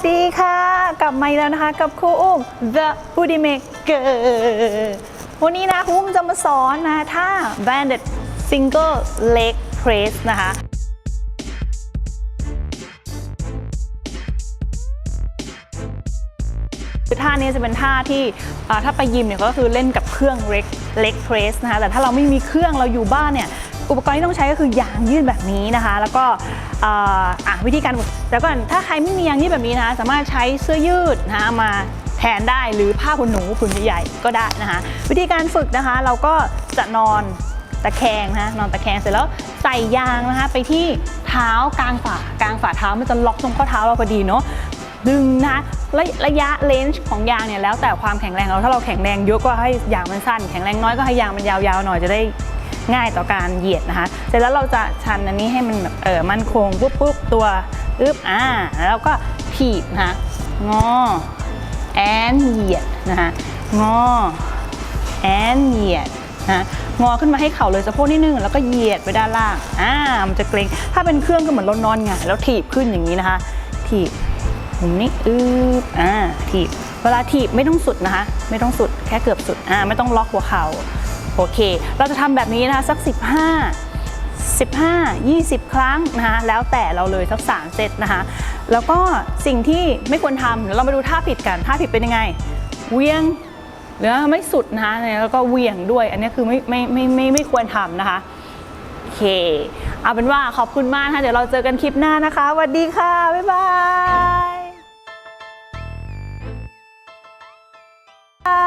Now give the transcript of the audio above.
สดีค่ะ กลับมาอีกแล้วนะคะ กับครูอุ้ม The Booty Maker วันนี้นะครูอุ้มจะมาสอนนะท่า Banded Single Leg Press นะคะคือท่านี้จะเป็นท่าที่ถ้าไปยิมเนี่ยก็คือเล่นกับเครื่องเล็กเล็กเพรสนะคะแต่ถ้าเราไม่มีเครื่องเราอยู่บ้านเนี่ยอุปกรณ์ที่ต้องใช้ก็คือยางยืดแบบนี้นะคะ แล้วก็ อะวิธีการแต่ก่อนถ้าใครไม่มียางยืดแบบนี้นะคะสามารถใช้เสื้อยืดนะคะมาแทนได้หรือผ้าขนหนูผืนใหญ่ๆก็ได้นะคะวิธีการฝึกนะคะ เราก็จะนอนตะแคงนะคะนอนตะแคงเสร็จแล้วใส่ยางนะคะ ไปที่เท้ากลางฝ่ากลางฝ่าเท้ามันจะล็อกตรงข้อเท้าเราพอดีเนาะดึงนะระระยะเลนส์ของยางเนี่ยแล้วแต่ความแข็งแรงเราถ้าเราแข็งแรงเยอะก็ให้ยางมันสั้น แข็งแรงน้อยก็ให้ยางมันยาวๆหน่อยจะได้ ง่ายต่อการเหยียดนะคะ เสร็จแล้วเราจะชันอันนี้ให้มันแบบเออมั่นคงปุ๊บปุ๊บตัวอึบอ่าแล้วก็ถีบนะคะงอแอนเหยียดนะคะงอแอนเหยียดนะงอขึ้นมาให้เข่าเลยสะโพกนิดนึงแล้วก็เหยียดไปด้านล่างอ่ามันจะเกรงถ้าเป็นเครื่องก็เหมือนเรานอนไงแล้วถีบขึ้นอย่างนี้นะคะ ถีบมุมนี้อืบอ่าถีบ เวลาถีบไม่ต้องสุดนะคะ ไม่ต้องสุดแค่เกือบสุดอ่าไม่ต้องล็อกหัวเข่า โอเค เราจะทำแบบนี้นะคะสัก 15 15 20 ครั้งนะคะแล้วแต่เราเลยสัก3เซตนะคะแล้วก็สิ่งที่ไม่ควรทำเดี๋ยวเรามาดูท่าผิดกันท่าผิดเป็นยังไงเวียงหรือว่าไม่สุดนะคะแล้วก็เวียงด้วย อันนี้คือไม่ไม่ไม่ไม่ไม่ควรทำนะคะโอเค เอาเป็นว่าขอบคุณมากค่ะเดี๋ยวเราเจอกันคลิปหน้านะคะสวัสดีค่ะ บ๊ายบาย